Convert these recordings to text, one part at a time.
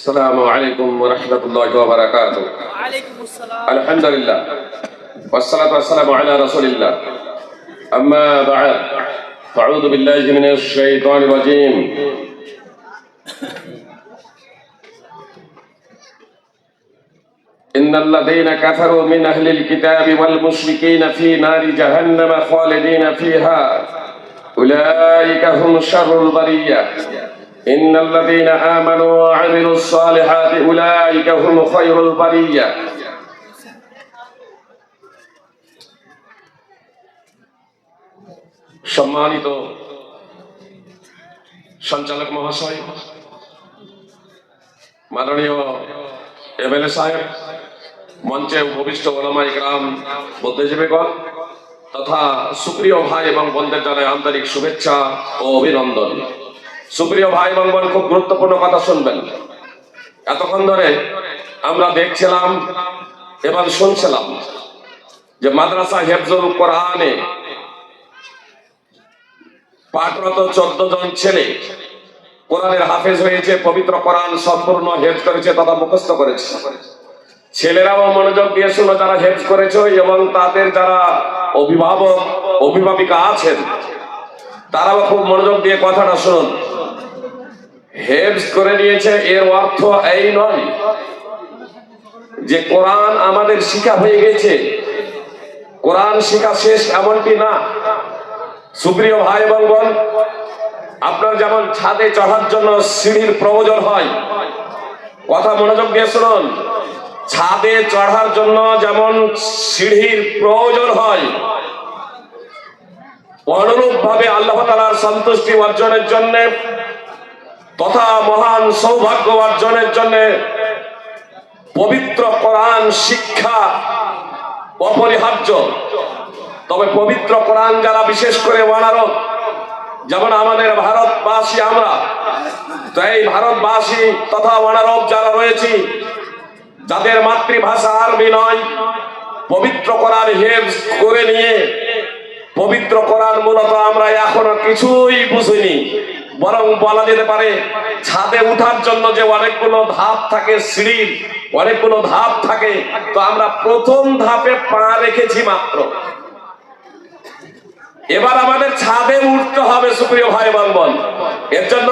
السلام عليكم ورحمة الله وبركاته. وعليكم السلام. الحمد لله والصلاة والسلام على رسول الله أما بعد فأعوذ بالله من الشيطان الرجيم. إن الذين كفروا من أهل الكتاب والمشركين في نار جهنم خالدين فيها. أولئك هم شر البرية. إن الذين آمنوا وعملوا الصالحات أولئك هم خير البرية সম্মানিত সঞ্চালক মহাশয় মাননীয় এমএলএ সাহেব মঞ্চে উপবিষ্ট ওলামাই গ্রাম বুদ্ধিজীবীগণ তথা সুপ্রিয় ভাই এবং বোনদের জানাই আন্তরিক শুভেচ্ছা ও অভিনন্দন সুপ্রিয় ভাই বোন, খুব গুরুত্বপূর্ণ কথা শুনবেন। এতক্ষণ ধরে আমরা দেখছিলাম এবং শুনছিলাম যে মাদ্রাসা হেফজুল কোরআনে পাঠরত চোদ্দ জন ছেলে কোরআনের হাফেজ হয়েছে, পবিত্র কোরআন সম্পূর্ণ হেফ করেছে তথা মুখস্থ করেছে। ছেলেরাও মনোযোগ দিয়ে শুনো, যারা হেফ করেছে এবং তাদের যারা অভিভাবক, অভিভাবিকা আছেন, তারাও খুব মনোযোগ দিয়ে কথাটা শুনুন। হেফজ করে নিয়েছে, এর অর্থ এই নয় যে কোরআন আমাদের শিখা হয়ে গেছে। কোরআন শিখা শেষ এমনটি না। সুপ্রিয় ভাই এবং আপনার যেমন ছাদে চড়ার জন্য সিঁড়ির প্রয়োজন হয়, কথা মনোযোগ দিয়ে শুনুন। ছাদে চড়ার জন্য যেমন সিঁড়ির প্রয়োজন হয় অনুরূপ ভাবে আল্লাহ তালার সন্তুষ্টি অর্জনের জন্য তথা মহান সৌভাগ্য অর্জনের জন্য পবিত্র কোরআন শিক্ষা অপরিহার্য। তবে পবিত্র কোরআন যারা বিশেষ করে অনারব যেমন আমাদের ভারতবাসী আমরা, তো এই ভারতবাসী তথা অনারব যারা রয়েছি, যাদের মাতৃভাষা আরবি নয়, পবিত্র কোরআন হেফ করে নিয়ে পবিত্র কোরআন মূলত আমরা এখনও কিছুই বুঝিনি। বরং বলা যেতে পারে, ছাদে উঠার জন্য যে অনেকগুলো ধাপ থাকে সিঁড়ির, অনেকগুলো ধাপ থাকে, তো আমরা প্রথম ধাপে পা রেখেছি মাত্র। এবার আমাদের ছাদে উঠতে হবে সুপ্রিয় ভাই এবং বোন। এর জন্য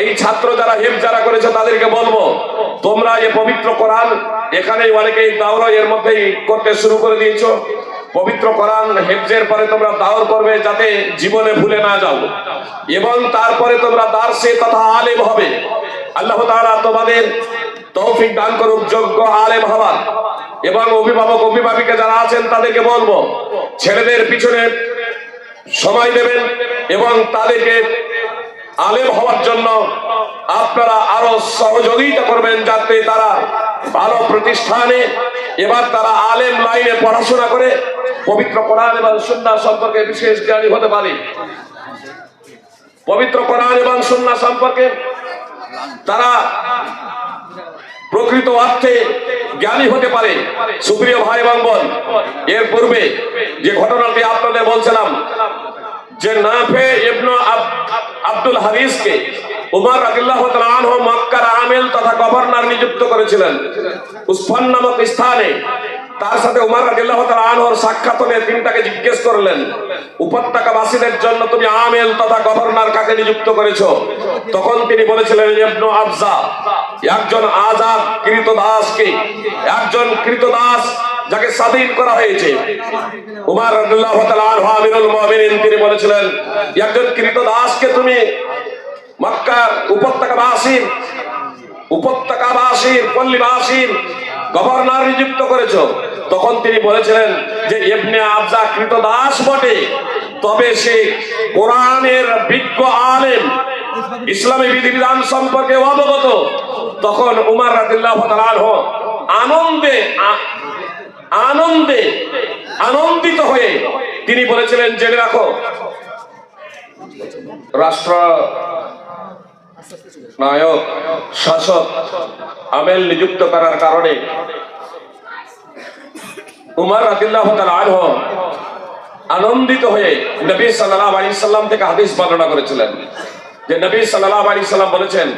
এই ছাত্র যারা হেফ যারা করেছে তাদেরকে বলব, তোমরা যে পবিত্র কোরআন এখানেই অনেকেই দাওরা এর মধ্যেই করতে শুরু করে দিয়েছ। পবিত্র কোরআন হেফজের পরে তোমরা দাওর করবে যাতে জীবনে ভুলে না যাও। এবং তারপরে তোমরা দার্সে তথা আলেম হবে। আল্লাহ তাআলা তোমাদের তৌফিক দান করুক, যোগ্য আলেম হওয়ার এবং অভিভাবক, অভিভাবিকা যারা আছেন, তাদেরকে বলব, ছেলেদের পিছনে সময় দেবেন এবং তাদেরকে আলেম হওয়ার জন্য আপনারা আরও সহযোগিতা করবেন যাতে তারা ভালো প্রতিষ্ঠানে এবার তারা আলেম লাইনে পড়াশোনা করে পবিত্র কোরআন এবং সুন্না সম্পর্কে বিশেষ জ্ঞানী হতে পারে। পবিত্র কোরআন এবং সুন্না সম্পর্কে তারা প্রকৃত অর্থে জ্ঞানী হতে পারে। সুপ্রিয় ভাই এবং বোন, এর পূর্বে যে ঘটনাটি আপনাদের বলছিলাম, যে নাফে ইবনু আব- আব্দুল হারিসকে উমর আনহু মক্কার আমিল তথা গভর্নর নিযুক্ত করেছিলেন। উসফান নামক স্থানে তার সাথে উমর তাআলা আনহুর সাক্ষাৎ হলে তিনি তাকে জিজ্ঞেস করলেন, উপত্যকাবাসীদের জন্য তুমি আমিল তথা গভর্নর কাকে নিযুক্ত করেছ? তখন তিনি বলেছিলেন, ইবনু আবজা, একজন আজাদ কৃতদাসকে একজন কৃতদাস যাকে স্বাধীন করা হয়েছে। উমার রাদিয়াল্লাহু তাআলা আনহু, আমিরুল মুমিনিন, তিনি বলেছিলেন, একজন কৃতদাসকে তুমি? মক্কার উপত্যকাবাসীর উপত্যকাবাসীর পল্লীবাসীর গভর্নর নিযুক্ত করেছ। তখন তিনি বলেছিলেন যে, ইবনে আবজা কৃতদাস বটে। তবে সে কোরআনের বিজ্ঞ আলেম। ইসলামী বিধিবিধান সম্পর্কে অবগত। তখন উমার রাদিল্লাহ তাআলা আনন্দে আনন্দে, আনন্দিত হয়ে তিনি বলেছিলেন, জেনে রাখো, রাষ্ট্র নায়ক, শাসক, আমেল নিযুক্ত করার কারণে উমর রাদিল্লাহ আনহ আনন্দিত হয়ে নবী সাল্লাল্লাহু আলাইহি সাল্লাম থেকে হাদিস বর্ণনা করেছিলেন। যে নবী সাল্লাল্লাহু আলাইহি সাল্লাম বলেছেন,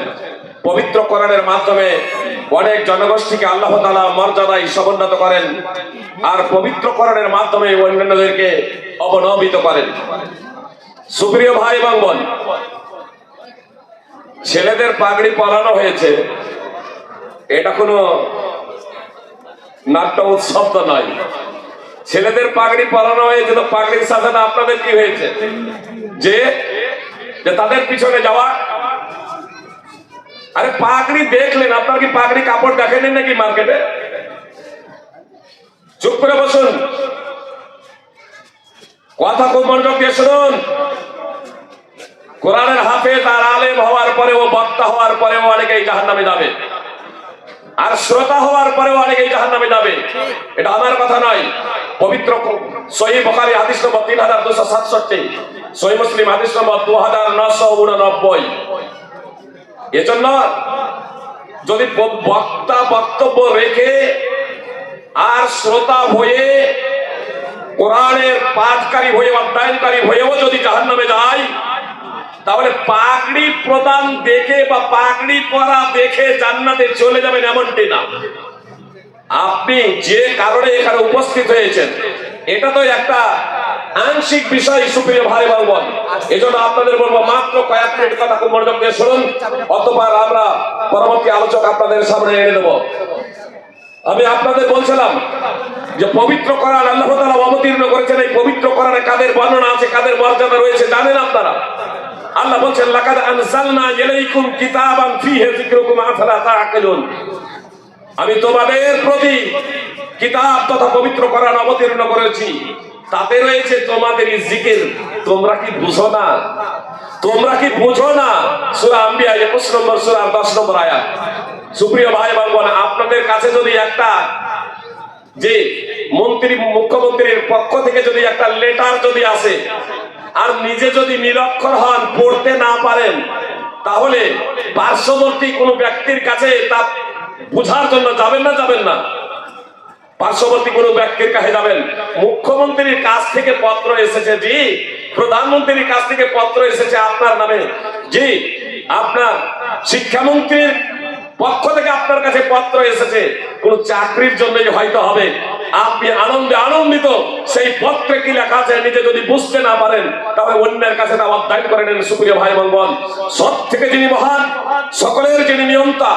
পবিত্র কোরআনের মাধ্যমে অনেক জনগোষ্ঠীকে আল্লাহ তালা মর্যাদায় সমুন্নত করেন আর পবিত্র কোরআনের মাধ্যমে অন্যান্যদেরকে অবনমিত করেন। সুপ্রিয় ভাই এবং বোন ছেলেদের পাগড়ি পরানো হয়েছে। এটা কোনো নাট্য উৎসব তো নয়। ছেলেদের পাগড়ি হয়েছে তো পাগড়ির সাথে না আপনাদের কি হয়েছে? যে তাদের পিছনে যাওয়া। আরে পাগড়ি দেখলেন, আপনার কি পাগড়ি কাপড় দেখেনি নাকি মার্কেটে? চুপ করে বসুন। কথা খুব মনোযোগ দিয়ে শুনুন। কোরআনের আলেম হওয়ার পরেও বক্তা হওয়ার পরেও অনেকেই জাহান নামে যাবে। আর শ্রোতা হওয়ার পরেও অনেকেই জাহান নামে যাবে। এটা আমার কথা নয়। পবিত্র সহি বকারি হাদিস নম্বর তিন হাজার দুশো সাতষট্টি, সহি মুসলিম হাদিস নম্বর দু হাজার নশো উননব্বই। এজন্য যদি বক্তা বক্তব্য রেখে আর শ্রোতা হয়ে কোরআনের পাঠকারী হয়ে অধ্যয়নকারী হয়েও যদি জাহান নামে যায় তাহলে পাগড়ি প্রদান দেখে বা পাগড়ি পরা দেখে জান্নাতে চলে যাবেন এমনটি না। আপনি যে কারণে এখানে উপস্থিত হয়েছেন, এটা তো একটা আংশিক বিষয়, সুপ্রিয় ভাই বলবন এই জন্য আপনাদের বলব মাত্র কয়েক মিনিট কথা খুব মনোযোগ দিয়ে শুনুন অতবার আমরা পরবর্তী আলোচক আপনাদের সামনে এনে দেবো। আমি আপনাদের বলছিলাম যে পবিত্র করার আল্লাহ তাআলা অবতীর্ণ করেছেন। এই পবিত্র করার কাদের বর্ণনা আছে, কাদের মর্যাদা রয়েছে, জানেন আপনারা? আল্লাহ বলছেন, লাকাদ আনজালনা ইলাইকুম কিতাবান ফীহি যিকরুকুম আফালা তাআকিলুন। আমি তোমাদের প্রতি কিতাব তথা পবিত্র করার অবতীর্ণ করেছি। তাতে রয়েছে তোমাদের জিকির। তোমরা কি বুঝো না? তোমরা কি বুঝো না? সূরা আম্বিয়া 21 নম্বর, সূরা 10 নম্বর আয়াত। সুপ্রিয় ভাই এবং বোন, আপনাদের কাছে যদি একটা যে মন্ত্রী, মুখ্যমন্ত্রীর পক্ষ থেকে যদি একটা লেটার যদি আসে আর নিজে যদি নিরক্ষর হন, পড়তে না পারেন, তাহলে পার্শ্ববর্তী কোনো ব্যক্তির কাছে তা বোঝার জন্য যাবেন না যাবেন না। পার্শ্ববর্তী কোনো ব্যক্তির কাছে যাবেন। মুখ্যমন্ত্রীর কাছ থেকে পত্র এসেছে, জি, প্রধানমন্ত্রীর কাছ থেকে পত্র এসেছে আপনার নামে। জি, আপনার শিক্ষামন্ত্রীর পক্ষ থেকে আপনার কাছে পত্র এসেছে, কোন চাকরির জন্যই হয়তো হবে। আপনি আনন্দে আনন্দিত, সেই পত্রে কি লেখা আছে নিজে যদি বুঝতে না পারেন তবে অন্যের কাছে তা অধ্যয়ন করে নেন, সুপ্রিয় ভাই এবং বোন। সব থেকে যিনি মহান, সকলের যিনি নিয়ন্তা,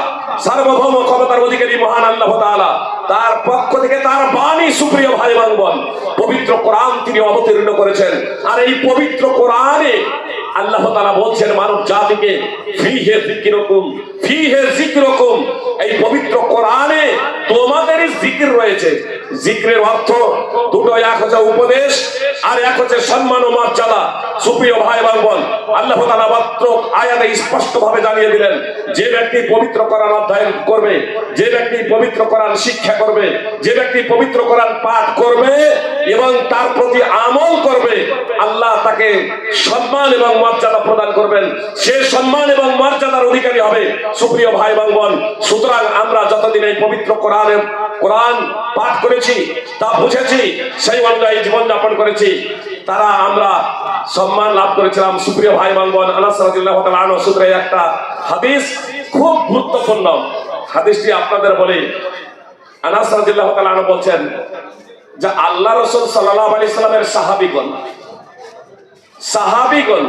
সার্বভৌম ক্ষমতার অধিকারী মহান আল্লাহ তাআলা, তার পক্ষ থেকে তার বাণী, সুপ্রিয় ভাই এবং বোন, পবিত্র কোরআন তিনি অবতীর্ণ করেছেন। আর এই পবিত্র কোরআনে আল্লাহ তারা বলছেন, মানব জাতিকে ফিহে যিকরকুম ফিহে কীরকম এই পবিত্র কোরআনে তোমাদের জিকির রয়েছে। জিকিরের অর্থ দুটো, এক হচ্ছে উপদেশ আর এক হচ্ছে সম্মান ও মর্যাদা। সুপ্রিয় ভাই এবং বোন, আল্লাহ তাআলা মাত্র আয়াতে স্পষ্ট ভাবে জানিয়ে দিলেন, যে ব্যক্তি পবিত্র কোরআন অধ্যয়ন করবে, যে ব্যক্তি পবিত্র কোরআন শিক্ষা করবে, যে ব্যক্তি পবিত্র কোরআন পাঠ করবে এবং তার প্রতি আমল করবে, আল্লাহ তাকে সম্মান এবং মর্যাদা প্রদান করবেন। সে সম্মান এবং মর্যাদার অধিকারী হবে, সুপ্রিয় ভাই এবং বোন। সুতরাং আমরা যতদিন এই পবিত্র কোরআনের, কোরআন পাঠ করেছি, তা বুঝেছি, সেই অনুযায়ী জীবনযাপন করেছি। তারা আমরা সম্মান লাভ করেছিলাম। সুপ্রিয় ভাই বোন আনাস সূত্রে একটা হাদিস খুব গুরুত্বপূর্ণ। হাদিসটি আপনাদের বলি। বলছেন যে, আল্লাহ রাসূল সাল্লাল্লাহু আলাইহি সাল্লামের সাহাবীগণ সাহাবীগণ,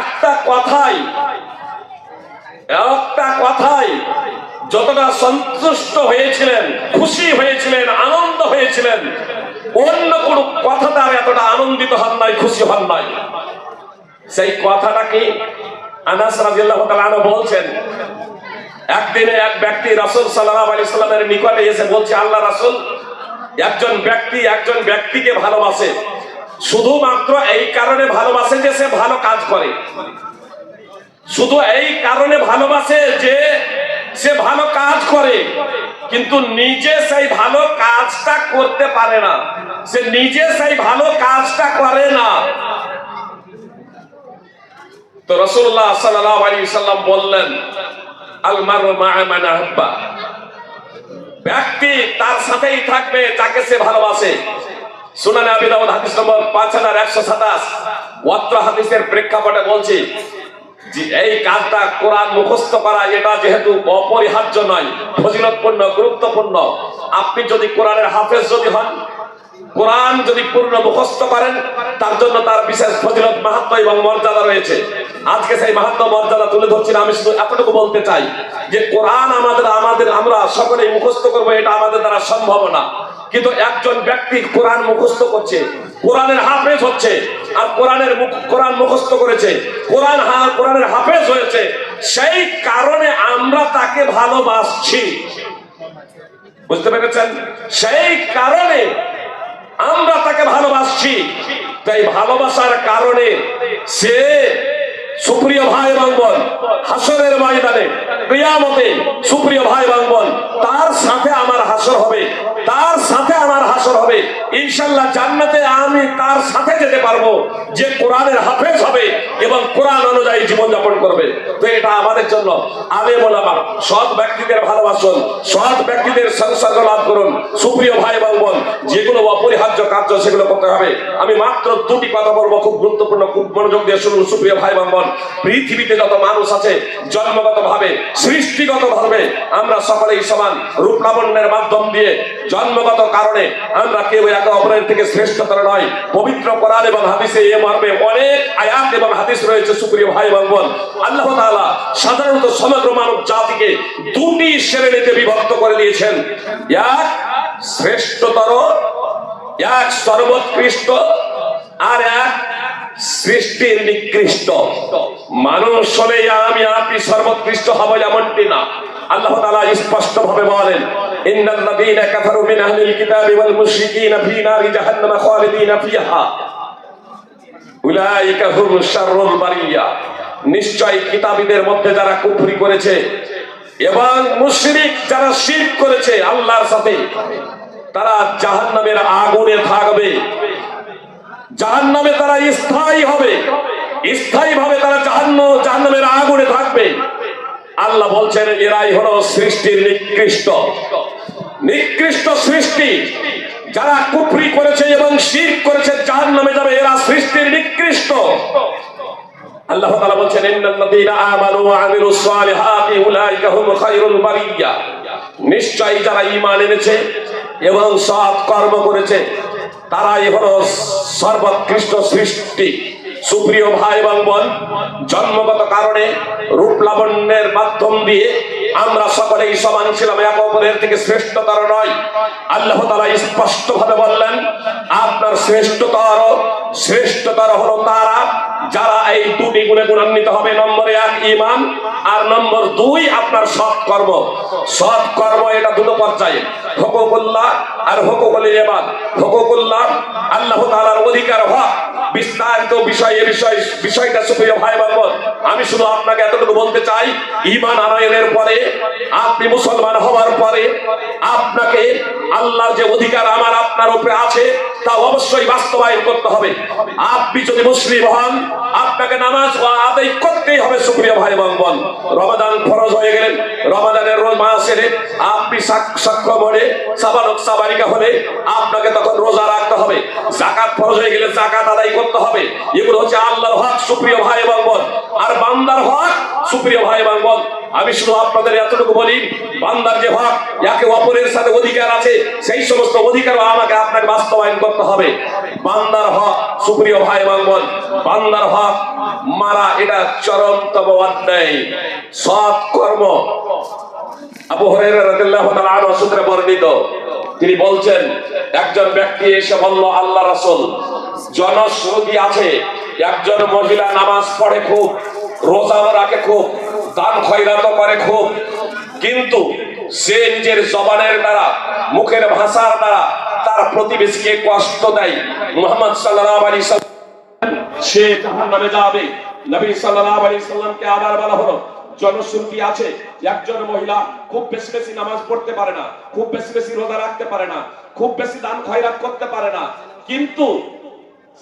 একটা কথাই একটা কথাই যতটা সন্তুষ্ট হয়েছিলেন, খুশি হয়েছিলেন, আনন্দ হয়েছিলেন, অন্য কোন কথা তার এতটা আনন্দিত হন নাই, খুশি হন নাই। সেই কথাটা কি আনাস তাআলা বলছেন? একদিনে এক ব্যক্তি রাসুল সাল্লাল্লাহু আলাইহি সাল্লামের নিকটে এসে বলছে, আল্লাহ রাসুল, একজন ব্যক্তি একজন ব্যক্তিকে ভালোবাসে। শুধুমাত্র এই কারণে ভালোবাসে যে সে ভালো কাজ করে। শুধু এই কারণে ভালোবাসে যে সে ভালো কাজ করে, কিন্তু নিজে সেই ভালো কাজটা করতে পারে না। সে নিজে সেই ভালো কাজটা করে না। তো রসুল্লাহ সাল্লাম বললেন আলমার আহাব্বা ব্যক্তি তার সাথেই থাকবে, যাকে সে ভালোবাসে। সুনানে আবি হাদিস নম্বর পাঁচ হাজার একশো সাতাশ। ওয়াত্র হাদিসের প্রেক্ষাপটে বলছি এই কাজটা কোরআন মুখস্থ করা, এটা যেহেতু অপরিহার্য নয়, ফজিলতপূর্ণ, গুরুত্বপূর্ণ, আপনি যদি কোরআনের হাফেজ যদি হন, কোরআন যদি পূর্ণ মুখস্থ করেন, তার জন্য তার বিশেষ ফজিলত মাহাত্ম এবং মর্যাদা রয়েছে। আজকে সেই মাহাত্ম মর্যাদা তুলে ধরছি, আমি শুধু এতটুকু বলতে চাই যে কোরআন আমাদের আমাদের, আমরা সকলেই মুখস্থ করব, এটা আমাদের দ্বারা সম্ভব না। কিন্তু একজন ব্যক্তি কোরআন মুখস্থ করছে কোরআনের হাফেজ হচ্ছে আর কোরআনের কোরআন মুখস্থ করেছে। কোরআন কোরআনের হাফেজ হয়েছে। সেই কারণে আমরা তাকে ভালোবাসছি। বুঝতে পেরেছেন? সেই কারণে আমরা তাকে ভালোবাসছি। তাই ভালোবাসার কারণে সে সুপ্রিয় ভাই এবং বোন, হাসরের ময়দানে ক্রিয়ামতে সুপ্রিয় ভাই এবং বোন, তার সাথে আমার হাসর হবে, তার সাথে আমার হাসর হবে। ইনশাল্লাহ জান্নাতে আমি তার সাথে যেতে পারব, যে কোরআনের হাফেজ হবে এবং কোরআন অনুযায়ী জীবনযাপন করবে। তো এটা আমাদের জন্য। আলে মোলামা, সৎ ব্যক্তিদের ভালোবাসুন, সৎ ব্যক্তিদের সংসর্গ লাভ করুন। সুপ্রিয় ভাই এবং বোন, যেগুলো অপরিহার্য কার্য সেগুলো করতে হবে। আমি মাত্র দুটি কথা বলব, খুব গুরুত্বপূর্ণ, খুব মনোযোগ দিয়ে শুনুন সুপ্রিয় ভাই এবং বোন। পৃথিবীতে যত মানুষ আছে জন্মগত ভাবে সৃষ্টিগত ভাবে আমরা সকলেই সমান। রূপ লাবণ্যের মাধ্যম দিয়ে জন্মগত কারণে আমরা কেউ একে অপরের থেকে শ্রেষ্ঠতর নয়, পবিত্র কোরআন এবং হাদিসে এ মর্মে অনেক আয়াত এবং হাদিস রয়েছে, সুপ্রিয় ভাই এবং বোন। আল্লাহ তাআলা সাধারণত সমগ্র মানব জাতিকে দুটি শ্রেণীতে বিভক্ত করে দিয়েছেন। এক, শ্রেষ্ঠতর, এক সর্বোৎকৃষ্ট, আর এক সৃষ্টির নিকৃষ্ট। মানুষ হলে আমি আপনি সর্বোৎকৃষ্ট হব এমনটি না। আল্লাহ তাআলা স্পষ্ট ভাবে বলেন, ইন্নাল্লাযীনা কাফারু মিন আহলিল কিতাবি ওয়াল মুশরিকিনা ফী নারি জাহান্নামা খালিদিনা ফিহা। উলাইকা হুম শাররুল বারিয়া। নিশ্চয় কিতাবীদের মধ্যে যারা কুফরি করেছে এবং মুশরিক যারা শিরক করেছে আল্লাহর সাথে, তারা জাহান্নামের আগুনে থাকবে। জাহান্নামে তারা স্থায়ী হবে। স্থায়ী ভাবে তারা জাহান্ন, জাহান্নামের আগুনে থাকবে। আল্লাহ বলছেন, এরাই হলো সৃষ্টির নিকৃষ্ট। নিকৃষ্ট সৃষ্টি। যারা কুফরি করেছে এবং শির করেছে জাহান নামে যাবে, এরা সৃষ্টির নিকৃষ্ট। আল্লাহ তাআলা বলছেন, ইন্নাল্লাযীনা আমানু ওয়া আমিলুস সালিহাতি উলাইকা হুম খায়রুল বারিয়া নিশ্চয়ই যারা ঈমান এনেছে এবং সৎ কর্ম করেছে, তারাই হলো সর্বোৎকৃষ্ট সৃষ্টি। সুপ্রিয় ভাই এবং বোন, জন্মগত কারণে রূপ লাবণ্যের মাধ্যম দিয়ে আমরা সকলেই সমান ছিলাম, এক অপরের থেকে শ্রেষ্ঠতর নয়। আল্লাহ তালা স্পষ্ট ভাবে বললেন, আপনার শ্রেষ্ঠতর শ্রেষ্ঠতর হলো তারা যারা এই দুটি গুণে গুণান্বিত হবে। নম্বর এক ইমান আর নম্বর দুই, আপনার সৎ কর্ম সৎ কর্ম এটা দুটো পর্যায়ে। হকুকুল্লাহ আর হকুকুল ইবাদ। হকুকুল্লাহ আল্লাহ তাআলার অধিকার হক। বিস্তারিত বিষয় এ বিষয়, বিষয়টা সুপ্রিয় ভাই বাবদ আমি শুধু আপনাকে এতটুকু বলতে চাই ইমান আনয়নের পরে, আপনি মুসলমান হওয়ার পরে, আপনাকে আল্লাহ যে অধিকার আমার আপনার উপরে আছে, তা অবশ্যই বাস্তবায়ন করতে হবে। আপনি যদি মুসলিম হন, আপনাকে নামাজ আদায় করতেই হবে সুপ্রিয় ভাই এবং রমাদান ফরজ হয়ে গেলেন রমাদানের রোজ মাস এলে আপনি সাক- সক্ষম হলে সাবালক সাবালিকা হলে আপনাকে তখন রোজা রাখতে হবে। জাকাত ফরজ হয়ে গেলে জাকাত আদায় করতে হবে। এগুলো হচ্ছে আল্লাহর হক, সুপ্রিয় ভাই এবং আর বান্দার হক, সুপ্রিয় ভাই এবং আমি শুধু আপনাদের এতটুকু বলি, বান্দার যে হক, একে অপরের সাথে অধিকার আছে, সেই সমস্ত অধিকার আমাকে আপনাকে বাস্তবায়ন করতে হবে। বান্দার হক, সুপ্রিয় ভাই এবং বোন। বান্দার হক, মারা এটা চরমতম অন্যায়। সৎ কর্ম আবু হরাইরা রাদিয়াল্লাহু তাআলা আনহু সূত্রে বর্ণিত, তিনি বলছেন, একজন ব্যক্তি এসে বলল, আল্লাহ রাসূল, জনশ্রুতি আছে, একজন মহিলা নামাজ পড়ে খুব রোজাও রাখে খুব, দান খয়রাত করে খুব, কিন্তু সে নিজের জবানের দ্বারা, মুখের ভাষার দ্বারা তার প্রতিবেশীকে কষ্ট দেয়। মুহাম্মদ সাল্লাল্লাহু আলাইহি সাল্লাম, সে জাহান্নামে যাবে। নবী সাল্লাল্লাহু আলাইহি সাল্লামকে আবার বলা হলো জনশ্রুতি আছে। একজন মহিলা খুব বেশি বেশি নামাজ পড়তে পারে না, খুব বেশি বেশি রোজা রাখতে পারে না, খুব বেশি দান খয়রাত করতে পারে না। কিন্তু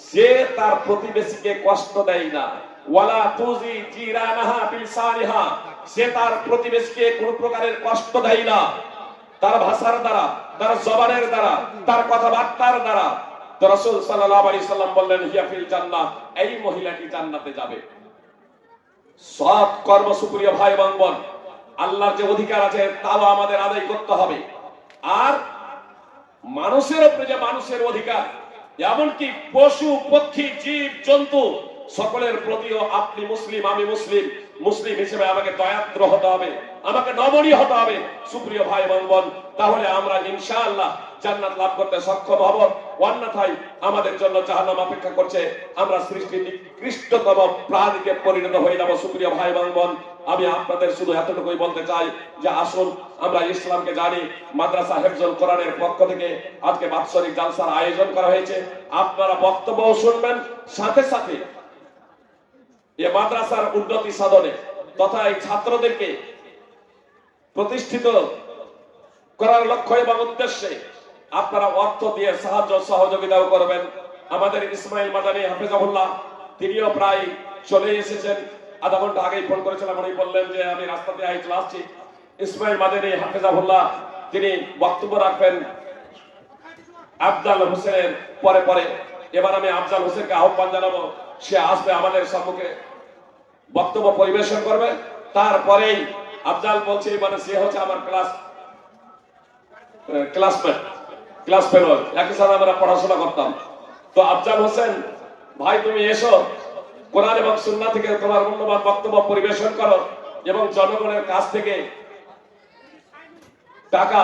সে তার প্রতিবেশীকে কষ্ট দেয় না। ওয়ালা তুজি জিরানাহা সে তার প্রতিবেশীকে কোনো প্রকারের কষ্ট দেয় না। তার ভাষার দ্বারা, তার জবানের দ্বারা, তার কথাবার্তার দ্বারা। তো রাসূল সাল্লাল্লাহু আলাইহি সাল্লাম বললেন এই মহিলাটি জান্নাতে যাবে। সৎ কর্ম সুপ্রিয় ভাই এবং বোন। আল্লাহর যে অধিকার আছে, তাও আমাদের আদায় করতে হবে। আর মানুষের উপরে যে মানুষের অধিকার, এমনকি পশু, পক্ষী, জীব, জন্তু, সকলের প্রতিও আপনি মুসলিম, আমি মুসলিম। মুসলিম হিসেবে আমাকে দয়াদ্র হতে হবে, আমাকে নমনীয় হতে হবে। সুপ্রিয় ভাই এবং বোন, তাহলে আমরা ইনশাআল্লাহ জান্নাত লাভ করতে সক্ষম হব। অন্যথায় আমাদের জন্য জাহান্নাম অপেক্ষা করছে। আমরা সৃষ্টির নিকৃষ্টতম প্রাণীকে পরিণত হয়ে যাব। সুপ্রিয় ভাই এবং বোন, আমি আপনাদের শুধু এতটুকুই বলতে চাই যে আসুন, আমরা ইসলামকে জানি। মাদ্রাসা হেফজুল কোরআনের পক্ষ থেকে আজকে বাৎসরিক জালসার আয়োজন করা হয়েছে। আপনারা বক্তব্য শুনবেন, সাথে সাথে এ মাদ্রাসার উন্নতি সাধনে তথা এই ছাত্রদেরকে প্রতিষ্ঠিত করার লক্ষ্য এবং উদ্দেশ্যে আপনারা অর্থ দিয়ে সাহায্য সহযোগিতাও করবেন। আমাদের ইসমাইল মাদানী হাফেজাবুল্লাহ তিনিও প্রায় চলে এসেছেন। আধা ঘণ্টা আগেই ফোন করেছিলাম, উনি বললেন যে আমি রাস্তা দিয়ে আই চলে আসছি ইসমাইল মাদানী হাফেজাবুল্লাহ তিনি বক্তব্য রাখবেন আফজাল হোসেনের পরে পরে। এবার আমি আফজাল হোসেনকে আহ্বান জানাব, সে আসবে আমাদের সম্মুখে। বক্তব্য পরিবেশন করবে। তারপরেই আফজাল বলছে মানে সে হচ্ছে আমার ক্লাস, ক্লাসমেট। ক্লাস ফেলো একই সাথে আমরা পড়াশোনা করতাম। তো আফজাল হোসেন, ভাই তুমি এসো। কোরআন এবং সুন্না থেকে তোমার মূল্যবান বক্তব্য পরিবেশন করো এবং জনগণের কাছ থেকে টাকা